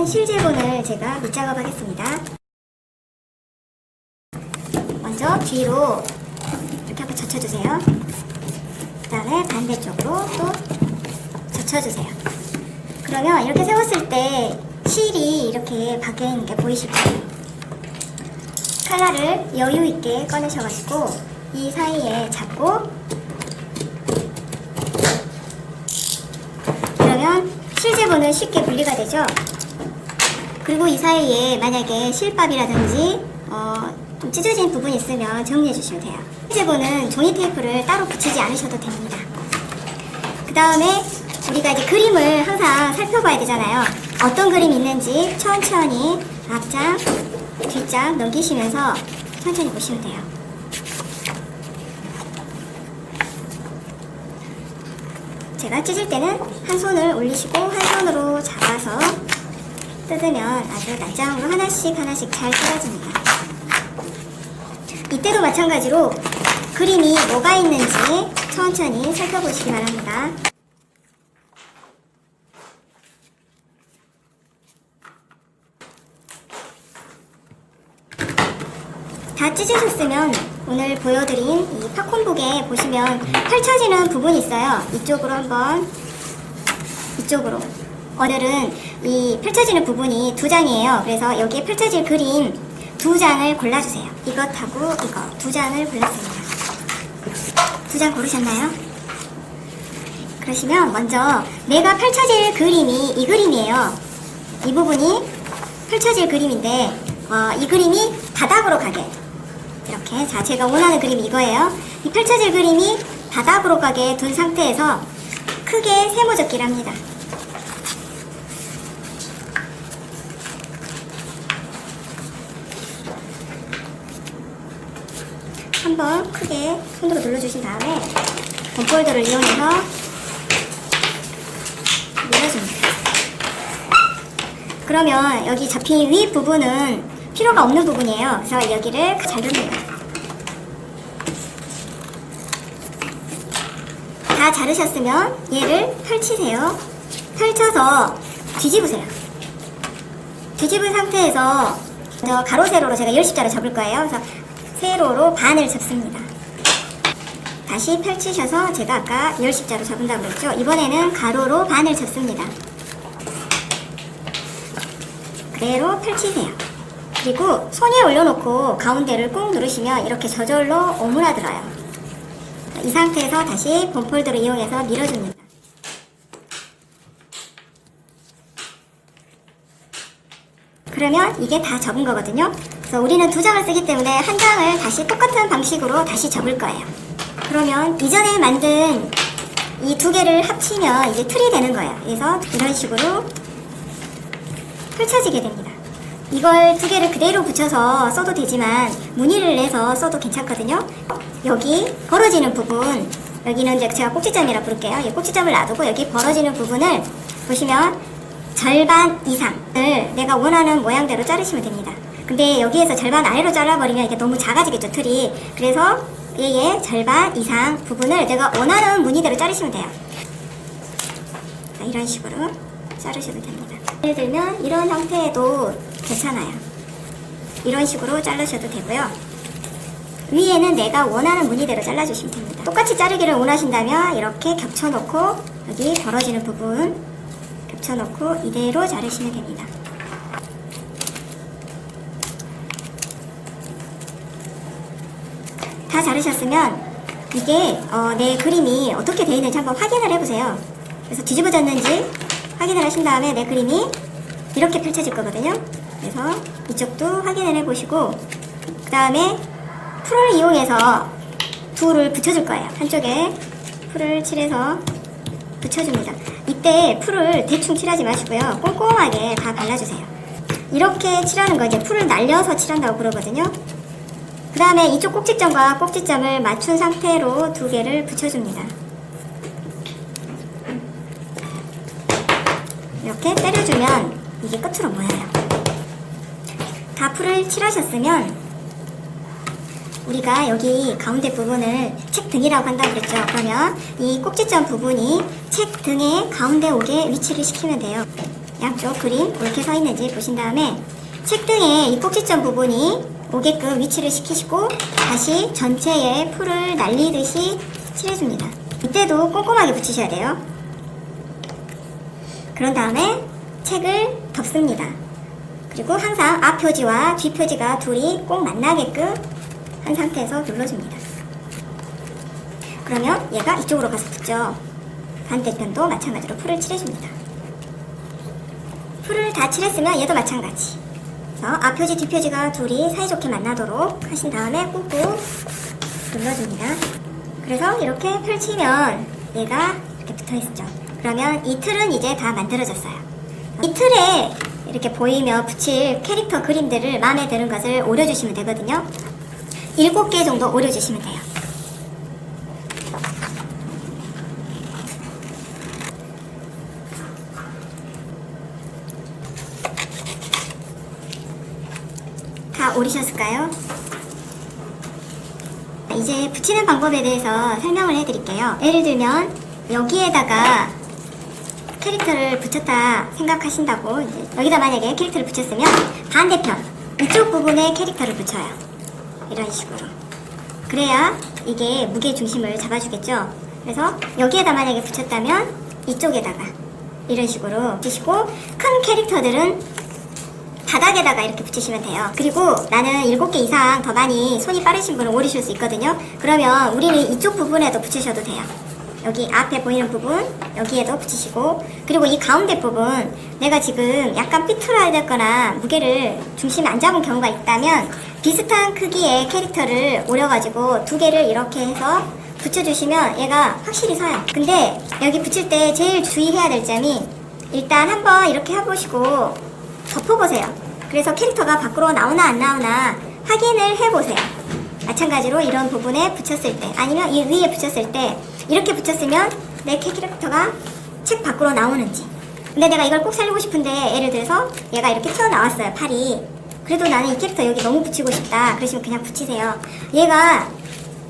이번에는 실제본을 제가 밑작업 하겠습니다. 먼저 뒤로 이렇게 한번 젖혀주세요. 그 다음에 반대쪽으로 또 젖혀주세요. 그러면 이렇게 세웠을 때 실이 이렇게 밖에 있는 게 보이실 거예요. 칼날을 여유 있게 꺼내셔가지고 이 사이에 잡고 그러면 실제본은 쉽게 분리가 되죠. 그리고 이 사이에 만약에 실밥이라든지 어, 좀 찢어진 부분이 있으면 정리해 주시면 돼요. 실제본은 종이 테이프를 따로 붙이지 않으셔도 됩니다. 그 다음에 우리가 이제 그림을 항상 살펴봐야 되잖아요. 어떤 그림이 있는지 천천히 앞장, 뒷장 넘기시면서 천천히 보시면 돼요. 제가 찢을 때는 한 손을 올리시고 한 손으로 잡아서 뜯으면 아주 낱장으로 하나씩 하나씩 잘 뜯어집니다. 이때도 마찬가지로 그림이 뭐가 있는지 천천히 살펴보시기 바랍니다. 다 찢으셨으면 오늘 보여드린 이 팝콘북에 보시면 펼쳐지는 부분이 있어요. 이쪽으로 한번 이쪽으로 오늘은 이 펼쳐지는 부분이 두 장이에요. 그래서 여기에 펼쳐질 그림 두 장을 골라주세요. 이것하고 이거 두 장을 골랐습니다. 두 장 고르셨나요? 그러시면 먼저 내가 펼쳐질 그림이 이 그림이에요. 이 부분이 펼쳐질 그림인데 어, 이 그림이 바닥으로 가게 이렇게 자 제가 원하는 그림이 이거예요. 이 펼쳐질 그림이 바닥으로 가게 둔 상태에서 크게 세모젓기를 합니다. 한번 크게 손으로 눌러주신 다음에 본폴더를 이용해서 눌러줍니다. 그러면 여기 잡힌 위 부분은 필요가 없는 부분이에요. 그래서 여기를 자릅니다. 다 자르셨으면 얘를 펼치세요. 펼쳐서 뒤집으세요. 뒤집은 상태에서 저 가로 세로로 제가 10십자로 잡을 거예요. 그래서 세로로 반을 접습니다. 다시 펼치셔서 제가 아까 10십자로 잡은다고 했죠. 이번에는 가로로 반을 접습니다. 그대로 펼치세요. 그리고 손 위에 올려놓고 가운데를 꾹 누르시면 이렇게 저절로 오므라들어요. 이 상태에서 다시 본폴더를 이용해서 밀어줍니다. 그러면 이게 다 접은 거거든요. 그래서 우리는 두 장을 쓰기 때문에 한 장을 다시 똑같은 방식으로 다시 접을 거예요. 그러면 이전에 만든 이 두 개를 합치면 이제 틀이 되는 거예요. 그래서 이런 식으로 펼쳐지게 됩니다. 이걸 두 개를 그대로 붙여서 써도 되지만 무늬를 내서 써도 괜찮거든요. 여기 벌어지는 부분, 여기는 이제 제가 꼭지점이라 부를게요. 이 꼭지점을 놔두고 여기 벌어지는 부분을 보시면 절반 이상을 내가 원하는 모양대로 자르시면 됩니다. 근데 여기에서 절반 아래로 잘라버리면 이게 너무 작아지겠죠, 틀이. 그래서 얘의 절반 이상 부분을 내가 원하는 무늬대로 자르시면 돼요. 자, 이런 식으로 자르셔도 됩니다. 예를 들면 이런 형태에도 괜찮아요. 이런 식으로 자르셔도 되고요. 위에는 내가 원하는 무늬대로 잘라주시면 됩니다. 똑같이 자르기를 원하신다면 이렇게 겹쳐놓고 여기 벌어지는 부분 겹쳐놓고 이대로 자르시면 됩니다. 다 자르셨으면 이게 어, 내 그림이 어떻게 되어 있는지 한번 확인을 해보세요. 그래서 뒤집어졌는지 확인을 하신 다음에 내 그림이 이렇게 펼쳐질 거거든요. 그래서 이쪽도 확인을 해보시고 그 다음에 풀을 이용해서 둘을 붙여줄 거예요. 한쪽에 풀을 칠해서 붙여줍니다. 이때 풀을 대충 칠하지 마시고요. 꼼꼼하게 다 발라주세요. 이렇게 칠하는 거 이제 풀을 날려서 칠한다고 그러거든요. 그 다음에 이쪽 꼭지점과 꼭지점을 맞춘 상태로 두 개를 붙여줍니다. 이렇게 때려주면 이게 끝으로 모여요. 다 풀을 칠하셨으면 우리가 여기 가운데 부분을 책 등이라고 한다고 그랬죠. 그러면 이 꼭지점 부분이 책 등의 가운데 오게 위치를 시키면 돼요. 양쪽 그림 이렇게 서 있는지 보신 다음에 책등에 이 꼭지점 부분이 오게끔 위치를 시키시고 다시 전체에 풀을 날리듯이 칠해줍니다. 이때도 꼼꼼하게 붙이셔야 돼요. 그런 다음에 책을 덮습니다. 그리고 항상 앞 표지와 뒤 표지가 둘이 꼭 만나게끔 한 상태에서 눌러줍니다. 그러면 얘가 이쪽으로 가서 붙죠. 반대편도 마찬가지로 풀을 칠해줍니다. 풀을 다 칠했으면 얘도 마찬가지. 그래서 앞 표지, 뒤 표지가 둘이 사이좋게 만나도록 하신 다음에 꾹꾹 눌러줍니다. 그래서 이렇게 펼치면 얘가 이렇게 붙어 있죠. 그러면 이 틀은 이제 다 만들어졌어요. 이 틀에 이렇게 보이며 붙일 캐릭터 그림들을 마음에 드는 것을 오려주시면 되거든요. 7개 정도 오려주시면 돼요. 다 오리셨을까요? 이제 붙이는 방법에 대해서 설명을 해드릴게요. 예를 들면 여기에다가 캐릭터를 붙였다 생각하신다고 여기다 만약에 캐릭터를 붙였으면 반대편 이쪽 부분에 캐릭터를 붙여요. 이런 식으로. 그래야 이게 무게 중심을 잡아주겠죠. 그래서 여기에다 만약에 붙였다면 이쪽에다가 이런 식으로 붙이시고 큰 캐릭터들은 바닥에다가 이렇게 붙이시면 돼요. 그리고 나는 7개 이상 더 많이 손이 빠르신 분은 오리실 수 있거든요. 그러면 우리는 이쪽 부분에도 붙이셔도 돼요. 여기 앞에 보이는 부분 여기에도 붙이시고 그리고 이 가운데 부분 내가 지금 약간 삐뚤어야 됐거나 무게를 중심에 안 잡은 경우가 있다면 비슷한 크기의 캐릭터를 오려가지고 두 개를 이렇게 해서 붙여주시면 얘가 확실히 서요. 근데 여기 붙일 때 제일 주의해야 될 점이 일단 한번 이렇게 해보시고 덮어보세요. 그래서 캐릭터가 밖으로 나오나 안 나오나 확인을 해보세요. 마찬가지로 이런 부분에 붙였을 때 아니면 이 위에 붙였을 때 이렇게 붙였으면 내 캐릭터가 책 밖으로 나오는지. 근데 내가 이걸 꼭 살리고 싶은데 예를 들어서 얘가 이렇게 튀어나왔어요 팔이. 그래도 나는 이 캐릭터 여기 너무 붙이고 싶다. 그러시면 그냥 붙이세요. 얘가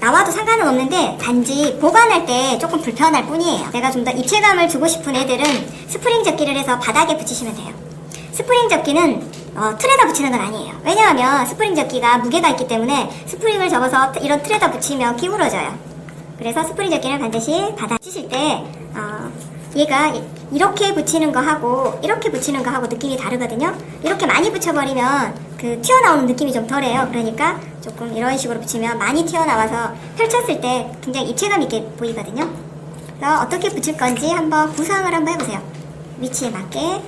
나와도 상관은 없는데 단지 보관할 때 조금 불편할 뿐이에요. 내가 좀 더 입체감을 주고 싶은 애들은 스프링 접기를 해서 바닥에 붙이시면 돼요 스프링 접기는 어, 틀에다 붙이는 건 아니에요. 왜냐하면 스프링 접기가 무게가 있기 때문에 스프링을 접어서 이런 틀에다 붙이면 기울어져요. 그래서 스프링 접기는 반드시 바닥 치실 때 어, 얘가 이- 이렇게 붙이는 거 하고 이렇게 붙이는 거 하고 느낌이 다르거든요. 이렇게 많이 붙여버리면 그 튀어나오는 느낌이 좀 덜해요. 그러니까 조금 이런 식으로 붙이면 많이 튀어나와서 펼쳤을 때 굉장히 입체감 있게 보이거든요. 그래서 어떻게 붙일 건지 한번 구상을 한번 해보세요. 위치에 맞게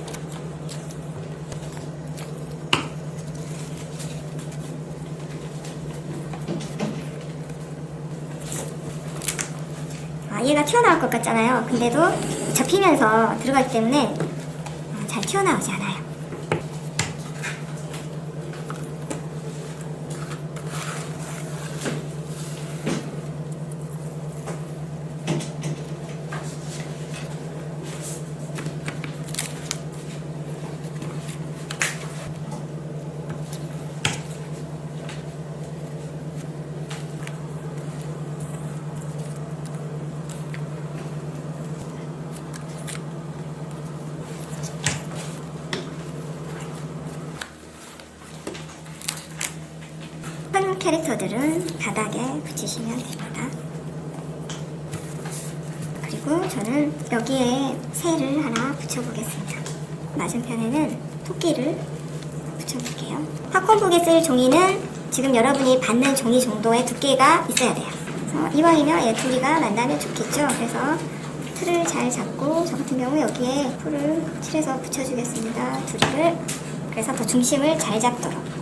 얘가 튀어나올 것 같잖아요. 근데도 접히면서 들어가기 때문에 어, 잘 튀어나오지 않아요. 큰 캐릭터들은 바닥에 붙이시면 됩니다. 그리고 저는 여기에 새를 하나 붙여보겠습니다. 맞은편에는 토끼를 붙여볼게요. 팝콘북에 쓸 종이는 지금 여러분이 받는 종이 정도의 두께가 있어야 돼요. 그래서 이왕이면 얘 둘이가 만나면 좋겠죠. 그래서 틀을 잘 잡고 저 같은 경우 여기에 풀을 칠해서 붙여주겠습니다. 둘이를 그래서 더 중심을 잘 잡도록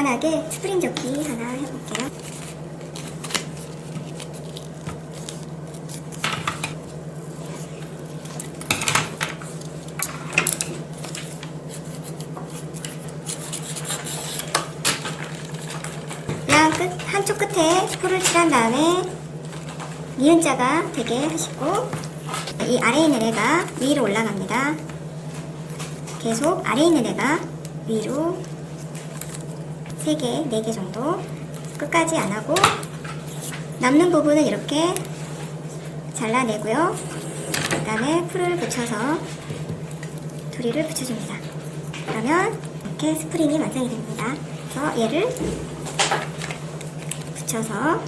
간단하게 스프링 접기 하나 해볼게요. 끝, 한쪽 끝에 풀을 칠한 다음에 니은자가 되게 하시고 이 아래에 있는 애가 위로 올라갑니다. 계속 아래에 있는 애가 위로 3개, 4개 정도 끝까지 안 하고 남는 부분은 이렇게 잘라내고요. 그 다음에 풀을 붙여서 도리를 붙여줍니다. 그러면 이렇게 스프링이 완성이 됩니다. 그래서 얘를 붙여서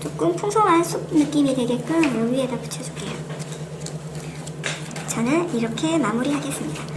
조금 풍성한 숲 느낌이 되게끔 요 위에다 붙여줄게요. 저는 이렇게 마무리하겠습니다.